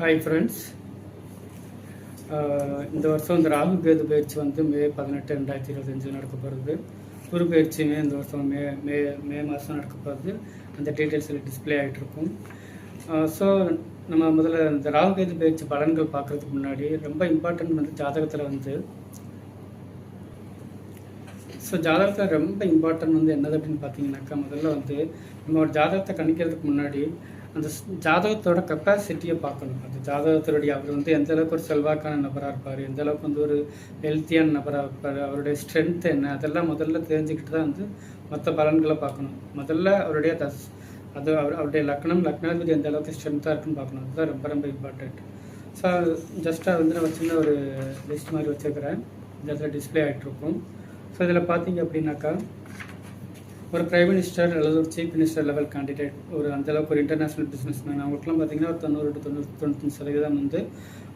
Hi friends uh, இந்த வருஷம் இந்த ராகு கேது பயிற்சி வந்து மே பதினெட்டு ரெண்டாயிரத்தி இருபத்தஞ்சு நடக்க போகிறது குரு பயிற்சியுமே இந்த வருஷம் மே மே மே மாதம் நடக்க போகிறது அந்த டீட்டெயில்ஸில் டிஸ்பிளே ஆகிட்டு இருக்கும். Uh, ஸோ நம்ம முதல்ல இந்த ராகு கேது பயிற்சி பலன்கள் பார்க்குறதுக்கு முன்னாடி ரொம்ப இம்பார்ட்டன்ட் வந்து ஜாதகத்தில் வந்து ஸோ ஜாதகத்தில் ரொம்ப இம்பார்ட்டன்ட் வந்து என்னது அப்படின்னு பார்த்தீங்கன்னாக்கா முதல்ல வந்து நம்ம ஒரு ஜாதகத்தை கணிக்கிறதுக்கு முன்னாடி அந்த ஜாதகத்தோட கெப்பாசிட்டியை பார்க்கணும். அந்த ஜாதகத்தினுடைய அவர் வந்து எந்த அளவுக்கு ஒரு செல்வாக்கான நபராக இருப்பார் எந்த அளவுக்கு வந்து ஒரு ஹெல்த்தியான நபராக இருப்பார் அவருடைய ஸ்ட்ரென்த் என்ன அதெல்லாம் முதல்ல தெரிஞ்சுக்கிட்டு தான் வந்து மற்ற பலன்களை பார்க்கணும். முதல்ல அவருடைய தஸ் அது அவர் அவருடைய லக்னம் லக்னாதிபதி எந்த அளவுக்கு ஸ்ட்ரென்த்தாக இருக்குன்னு பார்க்கணும். அதுதான் ரொம்ப ரொம்ப இம்பார்ட்டண்ட் ஸோ ஜஸ்ட்டாக வந்து நான் சின்ன ஒரு லிஸ்ட் மாதிரி வச்சுருக்கிறேன். இந்த இடத்துல டிஸ்பிளே ஆகிட்ருக்கும் ஸோ இதில் பார்த்தீங்க அப்படின்னாக்கா ஒரு பிரைம் மினிஸ்டர் அல்லது ஒரு சீஃப் மினிஸ்டர் லெவல் கேண்டிடேட் ஒரு அந்தளவுக்கு ஒரு இன்டர்நேஷ்னல் பிஸ்னஸ் மேன் அவங்களுக்குலாம் பார்த்தீங்கன்னா ஒரு தொண்ணூறு டு தொண்ணூறு தொண்ணூத்தஞ்சு சதவீதம் வந்து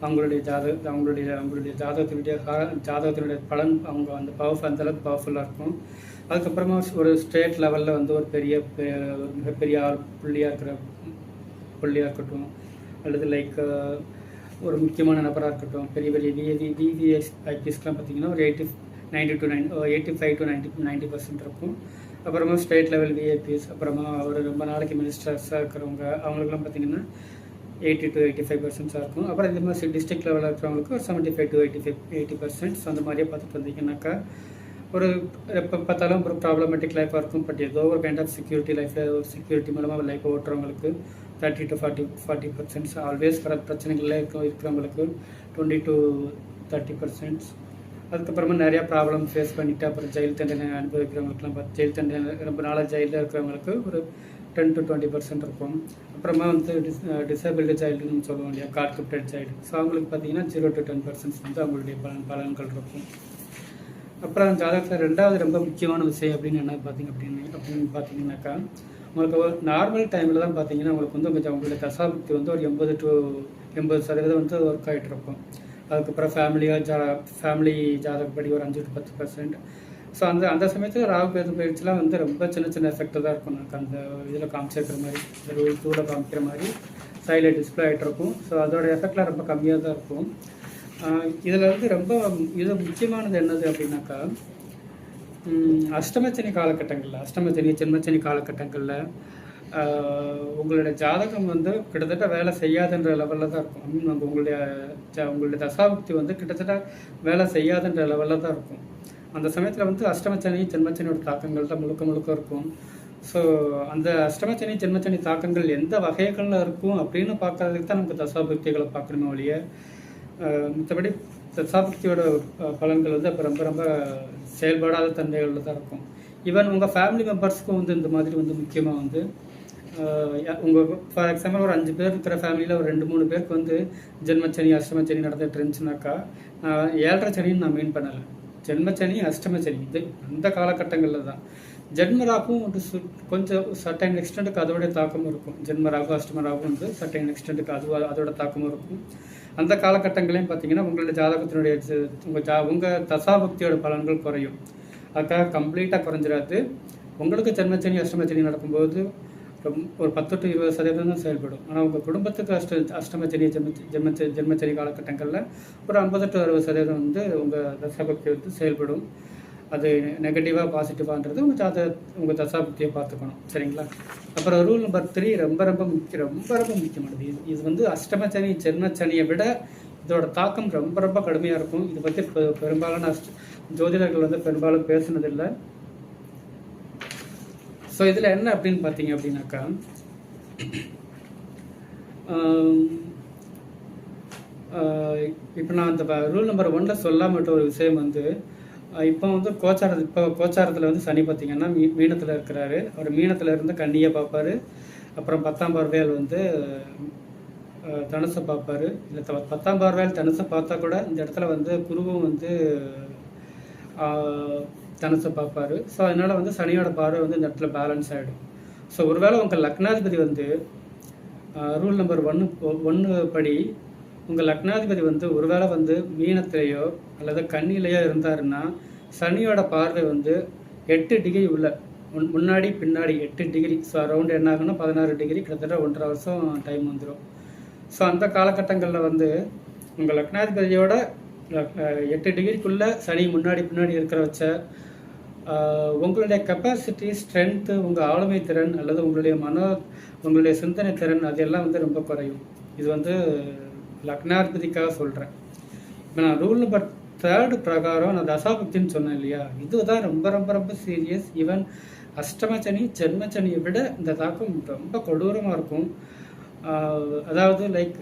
அவங்களுடைய ஜாதக அவங்களுடைய அவங்களுடைய ஜாதகத்தினுடைய ஜாதகத்தினுடைய பலன் அவங்க அந்த பவர்ஃபுல் அந்தளவுக்கு பவர்ஃபுல்லாக இருக்கும். அதுக்கப்புறமா ஒரு ஸ்டேட் லெவலில் வந்து ஒரு பெரிய பெ- ஒரு மிகப்பெரிய ஆள் புள்ளியாக இருக்கிற புள்ளியாக இருக்கட்டும் அல்லது லைக் ஒரு முக்கியமான நபராக இருக்கட்டும் பெரிய பெரிய விஏவி விவிஎஸ் ஐபிஎஸ்க்கெலாம் பார்த்தீங்கன்னா ஒரு eighty ninety to nine eighty five to ninety ninety percent இருக்கும். அப்புறமா ஸ்டேட் லெவல் விஐபிஸ் அப்புறமா ஒரு ரொம்ப நாளைக்கு மினிஸ்டர்ஸாக இருக்கிறவங்க அவங்களுக்குலாம் பார்த்தீங்கன்னா எயிட்டி டு எயிட்டி ஃபைவ் பர்சன்ட்ஸாக இருக்கும். அப்புறம் இந்த மாதிரி டிஸ்ட்ரிக்ட் லெவலில் இருக்கிறவங்களுக்கு ஒரு seventy five to eighty five eighty percents அந்த மாதிரியே பார்த்துட்டு வந்தீங்கன்னாக்கா ஒரு எப்போ பார்த்தாலும் ஒரு ப்ராப்ளமேட்டிக் லைஃபாக இருக்கும். பட் ஏதோ ஒரு கைண்ட் ஆஃப் செக்யூரிட்டி லைஃப்பில் ஒரு செக்யூரிட்டி மூலமாக life ஓட்டுறவங்களுக்கு thirty to forty forty percents always வர பிரச்சனைகளில் இருக்க இருக்கிறவங்களுக்கு டுவெண்ட்டி டு தேர்ட்டி பர்சன்ட்ஸ் அதுக்கப்புறமா நிறையா ப்ராப்ளம் ஃபேஸ் பண்ணிட்டு அப்புறம் ஜெயில் தண்டனை அனுபவிக்கிறவங்களுக்குலாம் பார்த்து ஜெயில் தண்டனை ரொம்ப நாளாக ஜெயிலில் இருக்கிறவங்களுக்கு ஒரு டென் டு டுவெண்ட்டி பர்சன்ட் இருக்கும். அப்புறமா வந்து டிஸ் டிசபிலிட்டி சைல்டுன்னு சொல்லுவோம் இல்லையா கார்ட் கிப்டட் சைல்டு ஸோ அவங்களுக்கு பார்த்தீங்கன்னா ஜீரோ டு டென் பர்சன்ட்ஸ் வந்து அவங்களுடைய பலன் பலன்கள் இருக்கும். அப்புறம் ஜாதகத்தில் ரெண்டாவது ரொம்ப முக்கியமான விஷயம் அப்படின்னு என்ன பார்த்தீங்க அப்படின்னு அப்படின்னு பார்த்தீங்கன்னாக்கா உங்களுக்கு ஒரு நார்மல் டைமில் தான் பார்த்தீங்கன்னா உங்களுக்கு வந்து கொஞ்சம் அவங்களுடைய தசாபக்தி வந்து ஒரு எண்பது டு எண்பது சதவீதம் வந்து ஒர்க் ஆகிட்டு இருக்கும். அதுக்கப்புறம் ஃபேமிலியாக ஜா ஃபேமிலி ஜாதகப்படி ஒரு அஞ்சு டு பத்து பர்சன்ட் ஸோ அந்த அந்த சமயத்தில் ராகு கேது பயிற்சிலாம் வந்து ரொம்ப சின்ன சின்ன எஃபெக்ட் தான் இருக்கும். நமக்கு அந்த இதில் காமிச்சிருக்கிற மாதிரி ரூல் டூவில் காமிக்கிற மாதிரி சைடில் டிஸ்பிளே ஆகிட்டு இருக்கும். ஸோ அதோட எஃபெக்ட்லாம் ரொம்ப கம்மியாக தான் இருக்கும். இதில் வந்து ரொம்ப இது முக்கியமானது என்னது அப்படின்னாக்கா அஷ்டமச்சனி காலகட்டங்களில் அஷ்டமச்சனி ஜென்மச்சனி காலகட்டங்களில் உங்களுடைய ஜாதகம் வந்து கிட்டத்தட்ட வேலை செய்யாதுன்ற லெவலில் தான் இருக்கும். நம்ம உங்களுடைய ஜ- உங்களுடைய தசாபக்தி வந்து கிட்டத்தட்ட வேலை செய்யாதுன்ற லெவலில் தான் இருக்கும். அந்த சமயத்தில் வந்து அஷ்டமச்சனி ஜென்மச்சனியோட தாக்கங்கள் தான் முழுக்க முழுக்க இருக்கும். ஸோ அந்த அஷ்டமச்சனி ஜென்மச்சனி தாக்கங்கள் எந்த வகைகளில் இருக்கும் அப்படின்னு பார்க்கறதுக்கு தான் நமக்கு தசாபக்திகளை பார்க்கணுமே ஒழிய மற்றபடி தசாபக்தியோட பலன்கள் வந்து அப்போ ரொம்ப ரொம்ப செயல்படாத தன்மைகளில் தான் இருக்கும். ஈவன் உங்கள் ஃபேமிலி மெம்பர்ஸ்க்கும் வந்து இந்த மாதிரி வந்து முக்கியமாக வந்து உங்கள் ஃபார் எக்ஸாம்பிள் ஒரு அஞ்சு பேர் இருக்கிற ஃபேமிலியில் ஒரு ரெண்டு மூணு பேருக்கு வந்து ஜென்மச்சனி அஷ்டமச்சனி நடந்துட்டு இருந்துச்சுனாக்கா நான் ஏழரை சனின்னு நான் மீன் பண்ணலை. ஜென்மச்சனி அஷ்டமச்சனி இது அந்த காலகட்டங்களில் தான். ஜென்மராகும் வந்து சு- கொஞ்சம் சர்டைன் எக்ஸ்டெண்ட்டுக்கு அதோடைய தாக்கமும் இருக்கும். ஜென்மராகும் அஷ்டமராகும் வந்து சர்டைன் எக்ஸ்டெண்ட்டுக்கு அது அதோட தாக்கமும் இருக்கும். அந்த காலகட்டங்களையும் பார்த்தீங்கன்னா உங்களோட ஜாதகத்தினுடைய உங்கள் ஜா உங்கள் தசாபக்தியோட பலன்கள் குறையும். அதுக்காக கம்ப்ளீட்டாக குறைஞ்சிடாது உங்களுக்கு ஜென்மச்சனி அஷ்டமச்சனி நடக்கும்போது ஒரு பத்து டு இருபது சதவீதம் தான் செயல்படும். ஆனால் உங்கள் குடும்பத்துக்கு அஷ்ட அஷ்டமச்சனி ஜென்ம ஜென்மச்ச ஜென்மச்சனி காலகட்டங்களில் ஒரு ஐம்பது டு அறுபது சதவீதம் வந்து உங்கள் தசாபக்தி வந்து செயல்படும். அது நெகட்டிவாக பாசிட்டிவான்றது உங்கள் ஜாத உங்கள் தசாபக்தியை பார்த்துக்கணும். சரிங்களா? அப்புறம் ரூல் நம்பர் த்ரீ ரொம்ப ரொம்ப முக்கியம் ரொம்ப ரொம்ப முக்கியமானது. இது இது வந்து அஷ்டமச்சனி ஜென்மச்சனியை விட இதோட தாக்கம் ரொம்ப ரொம்ப கடுமையாக இருக்கும். இதை பற்றி பெ- பெரும்பாலான அஷ்ட ஜோதிடர்கள் வந்து பெரும்பாலும் பேசுனதில்லை. ஸோ இதில் என்ன அப்படின்னு பார்த்தீங்க அப்படின்னாக்கா இப்போ நான் அந்த ரூல் நம்பர் ஒன்ல சொல்லாமட்ட ஒரு விஷயம் வந்து இப்போ வந்து கோச்சார இப்போ கோச்சாரத்தில் வந்து சனி பார்த்தீங்கன்னா மீ மீனத்தில் இருக்கிறாரு. அவர் மீனத்தில் இருந்து கண்ணியை பார்ப்பாரு. அப்புறம் பத்தாம் பார்வையால் வந்து தனுசை பார்ப்பாரு. இல்லை பத்தாம் பார்வையால் தனுசை பார்த்தா கூட இந்த இடத்துல வந்து குருவும் வந்து தனசை பார்ப்பாரு. ஸோ அதனால் வந்து சனியோட பார்வை வந்து இந்த இடத்துல பேலன்ஸ் ஆகிடும் ஸோ ஒருவேளை உங்கள் லக்னாதிபதி வந்து ரூல் நம்பர் ஒன்று ஒன்று படி உங்கள் லக்னாதிபதி வந்து ஒருவேளை வந்து மீனத்திலேயோ அல்லது கண்ணிலேயோ இருந்தாருன்னா சனியோட பார்வை வந்து எட்டு டிகிரி உள்ள முன்னாடி பின்னாடி எட்டு டிகிரி ஸோ அரௌண்ட் என்ன ஆகுன்னா பதினாறு டிகிரி கிட்டத்தட்ட ஒன்றரை வருஷம் டைம் வந்துடும் ஸோ அந்த காலகட்டங்களில் வந்து உங்கள் லக்னாதிபதியோட எட்டு டிகிரிக்குள்ளே சனி முன்னாடி பின்னாடி இருக்கிற வச்ச உங்களுடைய கெப்பாசிட்டி ஸ்ட்ரென்த்து உங்கள் ஆளுமை திறன் அல்லது உங்களுடைய மனோ உங்களுடைய சிந்தனை திறன் அதெல்லாம் வந்து ரொம்ப குறையும். இது வந்து லக்னாதிபதிக்காக சொல்கிறேன் இப்போ நான் ரூல் நம்பர் தேர்டு பிரகாரம் நான் தசாபக்தின்னு சொன்னேன் இல்லையா? இதுதான் ரொம்ப ரொம்ப ரொம்ப சீரியஸ் ஈவன் அஷ்டமச்சனி ஜென்மச்சனியை விட இந்த தாக்கம் ரொம்ப கொடூரமாக இருக்கும். அதாவது லைக்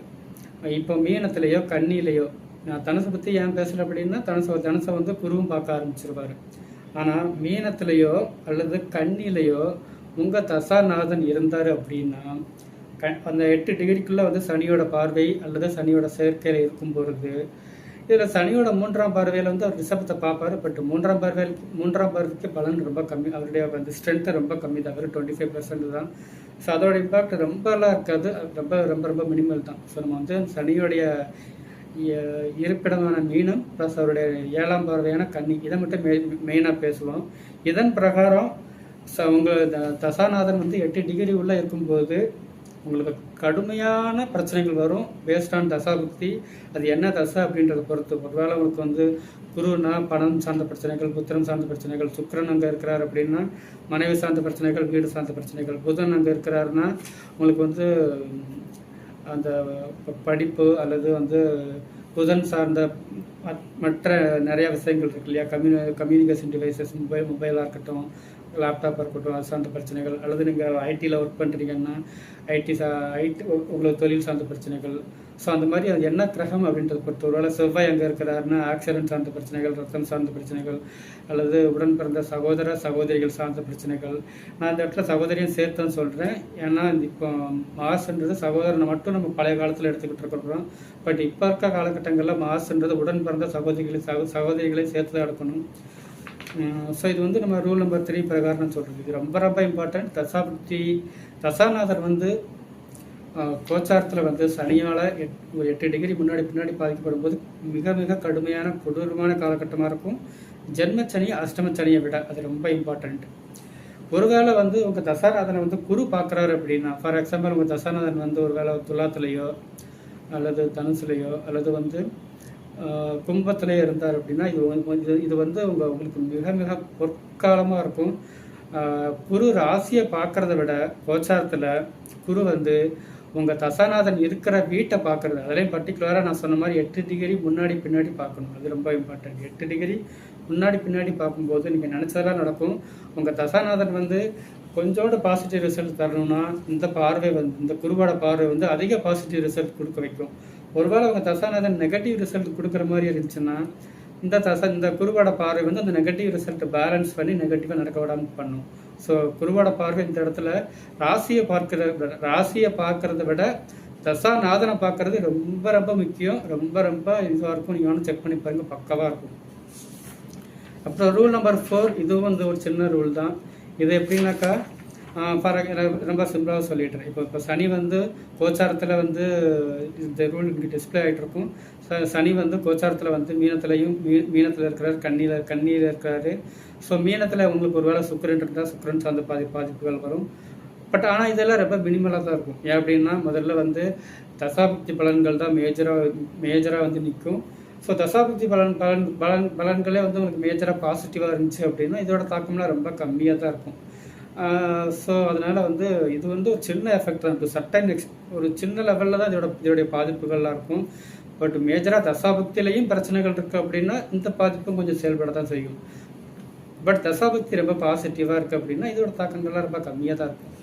இப்போ மீனத்துலேயோ கண்ணிலேயோ நான் தனுசை பற்றி ஏன் பேசுகிறேன் அப்படின்னா தனுசை தனுசை வந்து குருவும் பார்க்க ஆரம்பிச்சிருவார். ஆனால் மீனத்திலேயோ அல்லது கண்ணிலேயோ உங்கள் தசாநாதன் இருந்தார் அப்படின்னா க அந்த எட்டு டிகிரிக்குள்ளே வந்து சனியோட பார்வை அல்லது சனியோட சேர்க்கையில் இருக்கும் பொழுது இதில் சனியோட மூன்றாம் பார்வையில் வந்து அவர் ரிஷபத்தை பார்ப்பாரு. பட் மூன்றாம் பார்வையில் மூன்றாம் பார்வைக்கு பலன் ரொம்ப கம்மி. அவருடைய வந்து ஸ்ட்ரென்த்து ரொம்ப கம்மி. தான் வெறும் டுவெண்ட்டி ஃபைவ் பர்சன்ட் தான். ஸோ அதோட இம்பாக்ட் ரொம்பலாம் இருக்காது. ரொம்ப ரொம்ப ரொம்ப மினிமல் தான். ஸோ நம்ம வந்து சனியோடைய இருப்பிடமான மீனம் ப்ளஸ் அவருடைய ஏழாம் பார்வையான கன்னி. இதை மட்டும் மெய் மெயினாக பேசுவோம். இதன் பிரகாரம் ச உங்கள் த- தசாநாதன் வந்து எட்டு டிகிரி உள்ளே இருக்கும்போது உங்களுக்கு கடுமையான பிரச்சனைகள் வரும். பேஸ்ட் ஆன் தசாபுக்தி அது என்ன தசை அப்படின்றத பொறுத்து. ஒருவேளை உங்களுக்கு வந்து குருனா பணம் சார்ந்த பிரச்சனைகள் புத்திரம் சார்ந்த பிரச்சனைகள் சுக்கரன் அங்கே இருக்கிறார் அப்படின்னா மனைவி சார்ந்த பிரச்சனைகள் வீடு சார்ந்த பிரச்சனைகள் புதன் அங்கே இருக்கிறாருன்னா உங்களுக்கு வந்து அந்த ப- படிப்பு அல்லது வந்து புதன் சார்ந்த மத்- மற்ற நிறைய விஷயங்கள் இருக்கு இல்லையா? கம்யூனி கம்யூனிகேஷன் டிவைசஸ் மொபைல் மொபைலாக இருக்கட்டும் லேப்டாப்பாக இருக்கட்டும் அது சார்ந்த பிரச்சனைகள். அல்லது நீங்கள் ஐடியில் ஒர்க் பண்ணுறீங்கன்னா ஐடி சா ஐடி உங்களுக்கு தொழில் சார்ந்த பிரச்சனைகள் ஸோ அந்த மாதிரி அது என்ன கிரகம் அப்படின்றத பொறுத்து ஒருவேளை செவ்வாய் அங்கே இருக்கிறாருன்னா ஆக்சிடென்ட் சார்ந்த பிரச்சனைகள் ரத்தம் சார்ந்த பிரச்சனைகள் அல்லது உடன் பிறந்த சகோதர சகோதரிகள் சார்ந்த பிரச்சனைகள். நான் இந்த இடத்துல சகோதரியும் சேர்த்துன்னு சொல்கிறேன் ஏன்னா இப்போ மாசுன்றது சகோதரனை மட்டும் நம்ம பழைய காலத்தில் எடுத்துக்கிட்டு இருக்கிறோம். பட் இப்போ இருக்க காலகட்டங்களில் மாசுன்றது உடன் பிறந்த சகோதரிகளை சகோ சகோதரிகளை சேர்த்து தான் எடுக்கணும். ஸோ இது வந்து நம்ம ரூல் நம்பர் த்ரீ பிரகாரம் சொல்கிறது இது ரொம்ப ரொம்ப இம்பார்ட்டன்ட் தசாபுத்தி தசாநாதர் வந்து கோச்சாரத்தில் வந்து சனியால் எட் ஒரு எட்டு டிகிரி முன்னாடி பின்னாடி பாதிக்கப்படும் போது மிக மிக கடுமையான கொடூரமான காலகட்டமாக இருக்கும். ஜென்மச்சனி அஷ்டமச்சனியை விட அது ரொம்ப இம்பார்ட்டண்ட் ஒருவேளை வந்து உங்கள் தசாநாதனை வந்து குரு பார்க்குறாரு அப்படின்னா ஃபார் எக்ஸாம்பிள் உங்கள் தசாநாதன் வந்து ஒரு வேளை துலாத்துலேயோ அல்லது தனுசுலையோ அல்லது வந்து கும்பத்திலேயே இருந்தார் அப்படின்னா இது வந்து- இது இது வந்து உங்கள் உங்களுக்கு மிக மிக பொற்காலமாக இருக்கும். குரு ராசியை பார்க்குறத விட கோச்சாரத்தில் குரு வந்து உங்கள் தசாநாதன் இருக்கிற வீட்டை பார்க்குறது அதுலேயும் பர்டிகுலராக நான் சொன்ன மாதிரி எட்டு டிகிரி முன்னாடி பின்னாடி பார்க்கணும். அது ரொம்ப இம்பார்ட்டன்ட் எட்டு டிகிரி முன்னாடி பின்னாடி பார்க்கும்போது நீங்கள் நினச்சதெல்லாம் நடக்கும். உங்கள் தசாநாதன் வந்து கொஞ்சோண்டு பாசிட்டிவ் ரிசல்ட் தரணும்னா இந்த பார்வை வந்து இந்த குருவோட பார்வை வந்து அதிக பாசிட்டிவ் ரிசல்ட் கொடுக்க வைக்கும். ஒருவேளை உங்கள் தசாநாதன் நெகட்டிவ் ரிசல்ட் கொடுக்குற மாதிரி இருந்துச்சுன்னா இந்த தச இந்த குருவோட பார்வை வந்து அந்த நெகட்டிவ் ரிசல்ட்டை பேலன்ஸ் பண்ணி நெகட்டிவாக நடக்க விடாமல் பண்ணும். ஸோ குருவோட பார்வை இந்த இடத்துல ராசியை பார்க்கிற ராசியை பார்க்கறத விட தசாநாதனை பார்க்கறது ரொம்ப ரொம்ப முக்கியம். ரொம்ப ரொம்ப இதுவாக இருக்கும். நீங்கள் வந்து செக் பண்ணி பாருங்க. பக்கவாக இருக்கும். அப்புறம் ரூல் நம்பர் ஃபோர் இதுவும் வந்து ஒரு சின்ன ரூல் தான். இது எப்படின்னாக்கா ஃபார் ரொம்ப சிம்பிளாக சொல்லிடுறேன். இப்போ இப்போ சனி வந்து கோச்சாரத்தில் வந்து இந்த ரூல் இப்படி டிஸ்பிளே ஆகிட்டு இருக்கும். ச- சனி வந்து கோச்சாரத்தில் வந்து மீனத்துலையும் மீ மீனத்தில் இருக்கிறார் கண்ணியில் கண்ணியில் இருக்கிறாரு. ஸோ மீனத்தில் உங்களுக்கு ஒரு வேளை சுக்கரன் இருந்தால் சுக்கரன் சார்ந்த பாதி பாதிப்புகள் வரும். பட் ஆனால் இதெல்லாம் ரொம்ப மினிமலாக தான் இருக்கும். ஏன் அப்படின்னா முதல்ல வந்து தசாபக்தி பலன்கள் தான் மேஜராக மேஜராக வந்து நிற்கும் ஸோ தசாபக்தி பலன் பலன் பலன் பலன்களே வந்து உங்களுக்கு மேஜராக பாசிட்டிவாக இருந்துச்சு அப்படின்னா இதோட தாக்கம்லாம் ரொம்ப கம்மியாக தான் இருக்கும் ஸோ அதனால் வந்து இது வந்து ஒரு சின்ன எஃபெக்ட் தான். இருக்கும் சட்டன் எக்ஸ் ஒரு சின்ன லெவலில் தான் இதோட இதோடைய பாதிப்புகள்லாம் இருக்கும். பட் மேஜராக தசாபுக்திலையும் பிரச்சனைகள் இருக்குது அப்படின்னா இந்த பாதிப்பும் கொஞ்சம் செயல்பட தான் செய்யும். பட் தசாபுக்தி ரொம்ப பாசிட்டிவாக இருக்குது அப்படின்னா இதோட தாக்கங்கள்லாம் ரொம்ப கம்மியாக தான் இருக்கும்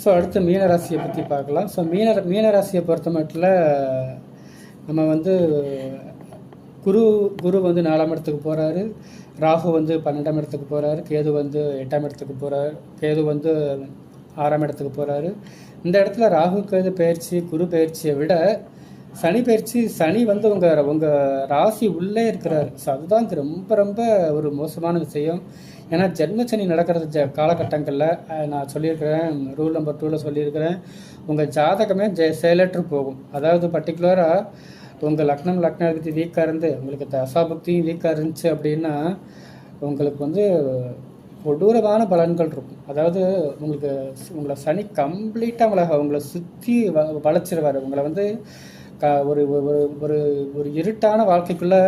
ஸோ அடுத்து மீனராசியை பற்றி பார்க்கலாம். ஸோ மீன மீனராசியை பொறுத்த மட்டில் நம்ம வந்து குரு குரு வந்து நாலாம் இடத்துக்கு போகிறாரு ராகு வந்து பன்னெண்டாம் இடத்துக்கு போகிறாரு கேது வந்து எட்டாம் இடத்துக்கு போகிறாரு கேது வந்து ஆறாம் இடத்துக்கு போகிறாரு இந்த இடத்துல ராகு கேது பயிற்சி குரு பயிற்சியை விட சனி பயிற்சி சனி வந்து உங்கள் உங்கள் ராசி உள்ளே இருக்கிறார். ஸோ அதுதான் ரொம்ப ரொம்ப ஒரு மோசமான விஷயம். ஏன்னா ஜென்ம சனி நடக்கிறது ஜ காலகட்டங்களில் நான் சொல்லியிருக்கிறேன் ரூல் நம்பர் டூவில் சொல்லியிருக்கிறேன். உங்கள் ஜாதகமே ஜெ செயலற்று போகும். அதாவது பர்டிகுலராக உங்கள் லக்னம் லக்னாதிபதி வீக்காக இருந்து உங்களுக்கு தசாபக்தியும் வீக்காக இருந்துச்சு அப்படின்னா உங்களுக்கு வந்து கொடூரமான பலன்கள் இருக்கும். அதாவது உங்களுக்கு உங்களை சனி கம்ப்ளீட்டாக உங்களை உங்களை சுற்றி வ வளைச்சிருவார். உங்களை வந்து க ஒரு ஒரு ஒரு ஒரு இருட்டான வாழ்க்கைக்குள்ளே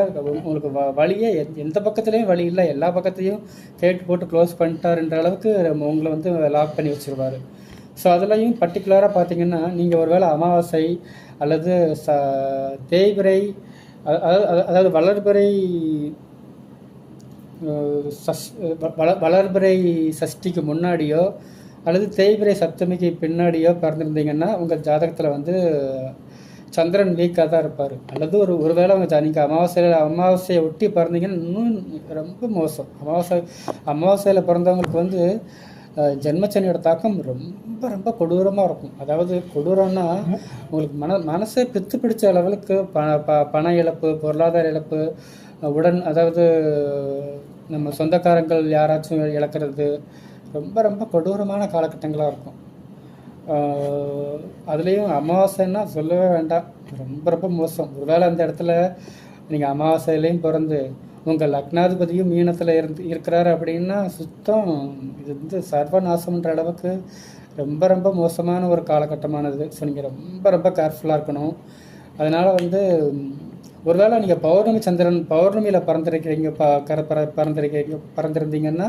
உங்களுக்கு வ வழியே எந்த பக்கத்துலேயும் வழி இல்லை. எல்லா பக்கத்தையும் கேட்டு போட்டு க்ளோஸ் பண்ணிட்டாருன்ற அளவுக்கு உங்களை வந்து லாக் பண்ணி வச்சுருவார். ஸோ அதுலேயும் பர்டிகுலராக பார்த்தீங்கன்னா நீங்கள் ஒரு வேளை அமாவாசை அல்லது ச தேய்பிரை அதாவது வளர்பிறை சஸ் வள வளர்பிறை சஷ்டிக்கு முன்னாடியோ அல்லது தேய்பிரை சப்தமிக்கு பின்னாடியோ பிறந்திருந்தீங்கன்னா உங்கள் ஜாதகத்தில் வந்து சந்திரன் வீக்காக தான் இருப்பார். அல்லது ஒரு ஒருவேளை அவங்க நீங்கள் அமாவாசையில் அமாவாசையை ஒட்டி பிறந்தீங்கன்னா இன்னும் ரொம்ப மோசம். அமாவாசை அமாவாசையில் பிறந்தவங்களுக்கு வந்து ஜென்மச்சனியோட தாக்கம் ரொம்ப ரொம்ப கொடூரமாக இருக்கும். அதாவது கொடூரம்னா உங்களுக்கு மன மனசை பித்து பிடிச்ச அளவுக்கு ப ப பண இழப்பு பொருளாதார இழப்பு உடன் அதாவது நம்ம சொந்தக்காரங்கள் யாராச்சும் இழக்கிறது ரொம்ப ரொம்ப கொடூரமான காலகட்டங்களாக இருக்கும். அதுலேயும் அமாவாசைன்னா சொல்லவே வேண்டாம். ரொம்ப ரொம்ப மோசம். ஒருவேளை அந்த இடத்துல நீங்கள் அமாவாசையிலையும் பிறந்து உங்கள் லக்னாதிபதியும் மீனத்தில் இருந்து இருக்கிறாரு அப்படின்னா சுத்தம் இது வந்து சர்வநாசம்ன்ற அளவுக்கு ரொம்ப ரொம்ப மோசமான ஒரு காலகட்டமானது. ஸோ நீங்கள் ரொம்ப ரொம்ப கேர்ஃபுல்லாக இருக்கணும். அதனால் வந்து ஒருவேளை நீங்கள் பௌர்ணமி சந்திரன் பௌர்ணமியில் பறந்துருக்கிறீங்க ப கர பற பறந்துருக்கிறீங்க பறந்துருந்தீங்கன்னா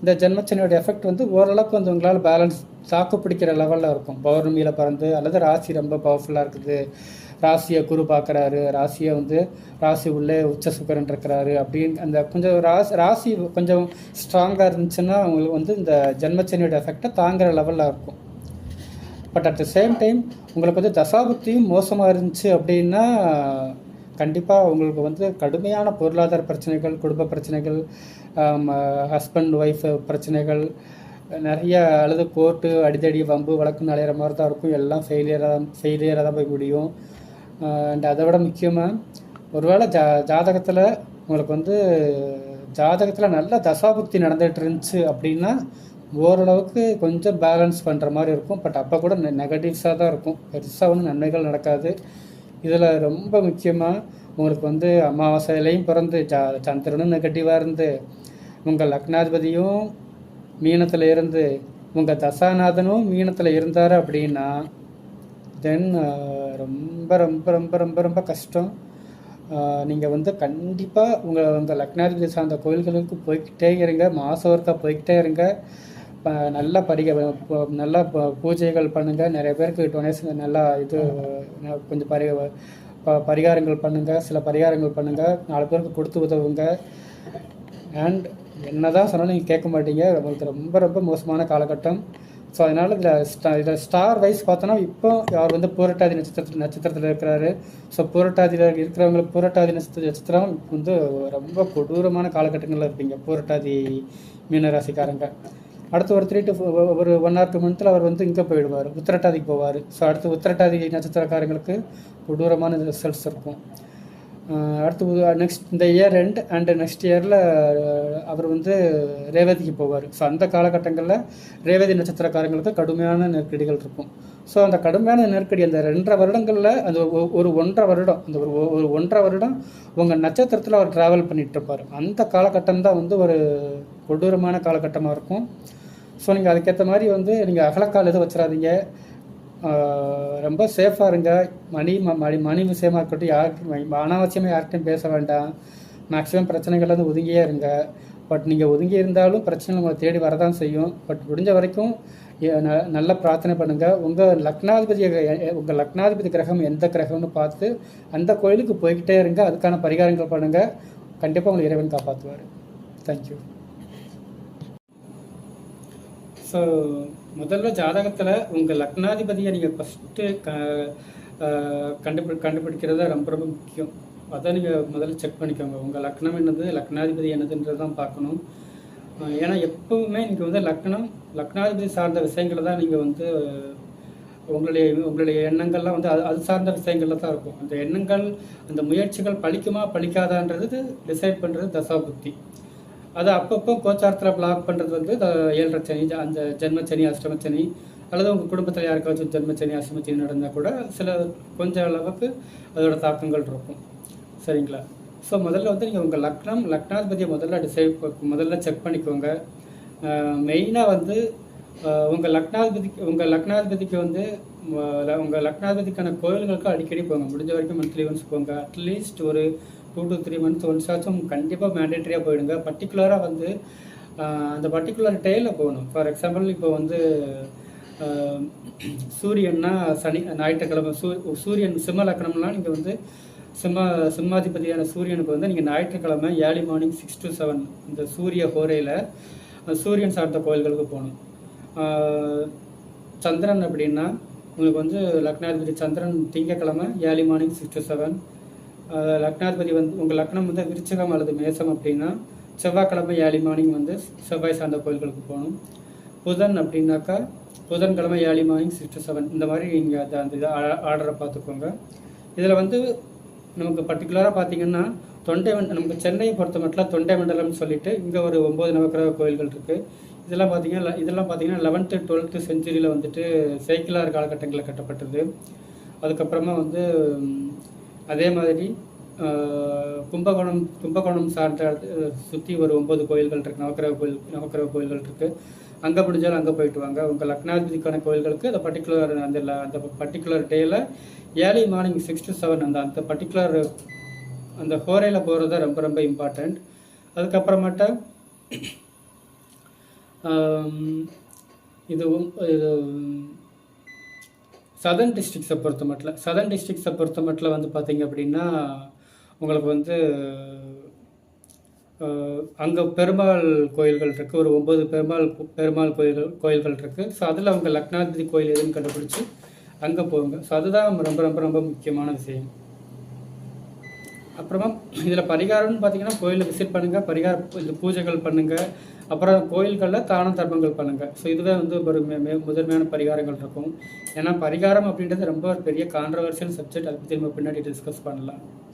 இந்த ஜென்மச்சனியோட எஃபெக்ட் வந்து ஓரளவுக்கு வந்து உங்களால் பேலன்ஸ் தாக்கு பிடிக்கிற லெவலில் இருக்கும். பௌர்ணமியில் பறந்து அல்லது ராசி ரொம்ப பவர்ஃபுல்லாக இருக்குது. ராசியை குரு பார்க்குறாரு ராசியை வந்து ராசி உள்ளே உச்ச சுக்கரன் இருக்கிறாரு அப்படின்னு அந்த கொஞ்சம் ராசி ராசி கொஞ்சம் ஸ்ட்ராங்காக இருந்துச்சுன்னா உங்களுக்கு வந்து இந்த ஜென்மச்சனியோட எஃபெக்டை தாங்குகிற லெவலில் இருக்கும். But at the same time உங்களுக்கு வந்து தசாபுத்தியும் மோசமாக இருந்துச்சு அப்படின்னா கண்டிப்பாக அவங்களுக்கு வந்து கடுமையான பொருளாதார பிரச்சனைகள் குடும்ப பிரச்சனைகள் ஹஸ்பண்ட் ஒய்ஃப் பிரச்சனைகள் நிறைய அல்லது கோர்ட்டு அடிதடி வம்பு வழக்கு நலையிற மாதிரி தான் இருக்கும். எல்லாம் ஃபெயிலியராக தான் ஃபெயிலியராக தான் போய் முடியும். அண்ட் அதை விட முக்கியமாக ஒருவேளை ஜா ஜாதகத்தில் உங்களுக்கு வந்து ஜாதகத்தில் நல்ல தசாபுக்தி நடந்துகிட்டு இருந்துச்சு அப்படின்னா ஓரளவுக்கு கொஞ்சம் பேலன்ஸ் பண்ணுற மாதிரி இருக்கும். பட் அப்போ கூட நெகட்டிவ்ஸாக தான் இருக்கும். பெருசாக ஒன்றும் நன்மைகள் நடக்காது. இதில் ரொம்ப முக்கியமாக உங்களுக்கு வந்து அமாவாசையிலையும் பிறந்து ச சந்திரனும் நெகட்டிவாக இருந்து உங்கள் லக்னாதிபதியும் மீனத்தில் இருந்து உங்கள் தசாநாதனும் மீனத்தில் இருந்தார் அப்படின்னா தென் ரொம்ப ரொம்ப ரொம்ப ரொம்ப ரொம்ப கஷ்டம். நீங்கள் வந்து கண்டிப்பாக உங்கள் உங்கள் லக்னாதிபதி சார்ந்த கோயில்களுக்கு போய்கிட்டே இருங்க மாதம் ஒருக்கா போய்கிட்டே இருங்க. நல்லா படிக்க நல்லா பூஜைகள் பண்ணுங்கள் நிறைய பேருக்கு டொனேஷன் நல்லா இது கொஞ்சம் பரி பரிகாரங்கள் பண்ணுங்கள் சில பரிகாரங்கள் பண்ணுங்கள் நாலு பேருக்கு கொடுத்து உதவுங்க. அண்ட் என்ன தான் சொன்னாலும் நீங்கள் கேட்க மாட்டீங்க. உங்களுக்கு ரொம்ப ரொம்ப மோசமான காலகட்டம். ஸோ அதனால் இதில் ஸ்டா இதில் ஸ்டார் வைஸ் பார்த்தோன்னா இப்போ அவர் வந்து பூரட்டாதி நட்சத்திரத்தில் நட்சத்திரத்தில் இருக்கிறாரு. ஸோ பூரட்டாதியில் இருக்கிறவங்களுக்கு பூரட்டாதி நட்சத்திர நட்சத்திரம் வந்து ரொம்ப கொடூரமான காலகட்டங்களில் இருப்பீங்க. பூரட்டாதி மீனராசிக்காரங்க. அடுத்து ஒரு த்ரீ டு ஒரு ஒன் ஆர் டூ மந்த்தில் அவர் வந்து இங்கே போயிடுவார். உத்திரட்டாதிக்கு போவார். ஸோ அடுத்து உத்திரட்டாதி நட்சத்திரக்காரங்களுக்கு கொடூரமான ரிசல்ட்ஸ் இருக்கும். அடுத்து நெக்ஸ்ட் இந்த இயர் எண்ட் அண்டு நெக்ஸ்ட் இயரில் அவர் வந்து ரேவதிக்கு போவார். ஸோ அந்த காலகட்டங்களில் ரேவதி நட்சத்திரக்காரங்களுக்கு கடுமையான நெருக்கடிகள் இருக்கும். ஸோ அந்த கடுமையான நெருக்கடி அந்த ரெண்டரை வருடங்களில் அந்த ஒரு ஒன்றரை வருடம் அந்த ஒரு ஒரு ஒன்றரை வருடம் உங்கள் நட்சத்திரத்தில் அவர் ட்ராவல் பண்ணிகிட்டு இருப்பார். அந்த காலகட்டம் தான் வந்து ஒரு கொடூரமான காலகட்டமாக இருக்கும். ஸோ நீங்கள் அதுக்கேற்ற மாதிரி வந்து நீங்கள் அகலக்கால் எதுவும் வச்சிடாதீங்க ரொம்ப சேஃபாக இருங்க. மணி மணி மணி விஷயமா இருக்கட்டும் யாருக்கும் அனாவசியமாக யார்கிட்டையும் பேச வேண்டாம். மேக்ஸிமம் பிரச்சனைகள்லேருந்து ஒதுங்கியே இருங்க. பட் நீங்கள் ஒதுங்கி இருந்தாலும் பிரச்சனை உங்களை தேடி வரதான் செய்யும். பட் முடிஞ்ச வரைக்கும் நல்ல பிரார்த்தனை பண்ணுங்கள் உங்கள் லக்னாதிபதி உங்கள் லக்னாதிபதி கிரகம் எந்த கிரகம்னு பார்த்து அந்த கோயிலுக்கு போய்கிட்டே இருங்க. அதுக்கான பரிகாரங்கள் பண்ணுங்கள் கண்டிப்பாக உங்களை இறைவன் காப்பாற்றுவார் தேங்க்யூ ஸோ முதல்ல ஜாதகத்தில் உங்கள் லக்னாதிபதியை நீங்கள் ஃபஸ்ட்டு க கண்டுபி கண்டுபிடிக்கிறது ரொம்ப ரொம்ப முக்கியம். அதை நீங்கள் முதல்ல செக் பண்ணிக்கோங்க. உங்கள் லக்னம் என்னது லக்னாதிபதி என்னதுன்றது தான் பார்க்கணும். ஏன்னா எப்பவுமே நீங்கள் வந்து லக்னம் லக்னாதிபதி சார்ந்த விஷயங்களை தான் நீங்கள் வந்து உங்களுடைய உங்களுடைய எண்ணங்கள்லாம் வந்து அது அது சார்ந்த விஷயங்களில் தான் இருக்கும். அந்த எண்ணங்கள் அந்த முயற்சிகள் பழிக்குமா பழிக்காதான்றது டிசைட் பண்ணுறது தசா புத்தி அதை அப்பப்போ கோச்சாரத்தில் பிளாக் பண்ணுறது வந்து ஏழரை சனி அந்த ஜென்மச்சனி அஷ்டமச்சனி அல்லது உங்கள் குடும்பத்தில் யாருக்காச்சும் ஜென்மச்சனி அஷ்டமச்சனி நடந்தால் கூட சில கொஞ்சம் அளவுக்கு அதோட தாக்கங்கள் இருக்கும். சரிங்களா? ஸோ முதல்ல வந்து நீங்கள் உங்கள் லக்னம் லக்னாதிபதியை முதல்ல டிசைட் முதல்ல செக் பண்ணிக்கோங்க. மெயினாக வந்து உங்கள் லக்னாதிபதிக்கு உங்கள் லக்னாதிபதிக்கு வந்து உங்கள் லக்னாதிபதிக்கான கோயில்களுக்கு அடிக்கடி போங்க. முடிஞ்ச வரைக்கும் மந்த்லி ஒன்ஸ் போங்க. அட்லீஸ்ட் ஒரு two to three months once ஆச்சும் கண்டிப்பாக மேண்டேட்ரியாக போயிடுங்க பர்டிகுலராக வந்து அந்த பர்டிகுலர் டேயில் போகணும். ஃபார் எக்ஸாம்பிள் இப்போ வந்து சூரியன்னா சனி ஞாயிற்றுக்கிழமை சூ சூரியன் சிம்ம லக்கணம்லாம் நீங்கள் வந்து சிம்ம சிம்மாதிபதியான சூரியனுக்கு வந்து நீங்கள் ஞாயிற்றுக்கிழமை early morning six to seven இந்த சூரிய ஹோரையில் சூரியன் சார்ந்த கோயில்களுக்கு போகணும். சந்திரன் அப்படின்னா உங்களுக்கு வந்து லக்னாதிபதி சந்திரன் திங்கக்கிழமை early morning six to seven லக்னாதிபதி வந்து உங்கள் லக்னம் வந்து விருச்சகம் அல்லது மேசம் அப்படின்னா செவ்வாய்க்கிழமை ஏழி மார்னிங் வந்து செவ்வாய் சார்ந்த கோயில்களுக்கு போகணும். புதன் அப்படின்னாக்கா புதன்கிழமை ஏழி மார்னிங் சிக்ஸ் டு செவன் இந்த மாதிரி நீங்கள் அந்த அந்த இதை ஆர்டரை பார்த்துக்கோங்க. இதில் வந்து நமக்கு பர்டிகுலராக பார்த்தீங்கன்னா தொண்டை மண்டலம் நமக்கு சென்னையை பொறுத்த மட்டும் தொண்டை மண்டலம்னு சொல்லிட்டு இங்கே ஒரு ஒம்பது நவக்கிரக கோயில்கள் இருக்குது இதெல்லாம் பார்த்தீங்கன்னா இதெல்லாம் பார்த்தீங்கன்னா லெவன்த்து டுவெல்த்து செஞ்சுரியில் வந்துட்டு சைக்கிளார் காலகட்டங்களில் கட்டப்பட்டது. அதுக்கப்புறமா வந்து அதே மாதிரி கும்பகோணம் கும்பகோணம் சார்ந்த சுற்றி ஒரு ஒம்பது கோயில்கள் இருக்குது நவக்கிரக கோயில் நவக்கிரக கோயில்கள் இருக்குது அங்கே முடிஞ்சாலும் அங்கே போயிட்டு வாங்க. உங்கள் லக்னாதிபதிக்கான கோயில்களுக்கு அந்த பர்டிகுலர் அந்த அந்த பர்டிகுலர் டேயில் early morning six to seven அந்த அந்த பர்டிகுலர் அந்த ஹோரையில் போகிறது ரொம்ப ரொம்ப இம்பார்ட்டண்ட் அதுக்கப்புறமேட்டா இது இது சதர்ன் டிஸ்ட்ரிக்ஸை பொறுத்த மட்டில் சதர்ன் டிஸ்ட்ரிக்ஸை பொறுத்த மட்டில் வந்து பார்த்தீங்க அப்படின்னா உங்களுக்கு வந்து அங்கே பெருமாள் கோயில்கள் இருக்குது ஒரு ஒம்பது பெருமாள் பெருமாள் கோயில்கள் கோயில்கள் இருக்குது ஸோ அதில் அவங்க லக்னாதிபதி கோயில் எதுன்னு கண்டுபிடிச்சி அங்கே போங்க. ஸோ அதுதான் ரொம்ப ரொம்ப ரொம்ப முக்கியமான விஷயம். அப்புறமா இதில் பரிகாரம்னு பார்த்தீங்கன்னா கோயிலை விசிட் பண்ணுங்கள் பரிகார இந்த பூஜைகள் பண்ணுங்கள் அப்புறம் கோயில்களில் தான தர்மங்கள் பண்ணுங்கள் ஸோ இதுவே வந்து ஒரு மே- மே- முதன்மையான பரிகாரங்கள் இருக்கும். ஏன்னா பரிகாரம் அப்படின்றது ரொம்ப பெரிய கான்ட்ரவர்ஷியல் சப்ஜெக்ட் அதை பற்றி நம்ம பின்னாடி டிஸ்கஸ் பண்ணலாம்.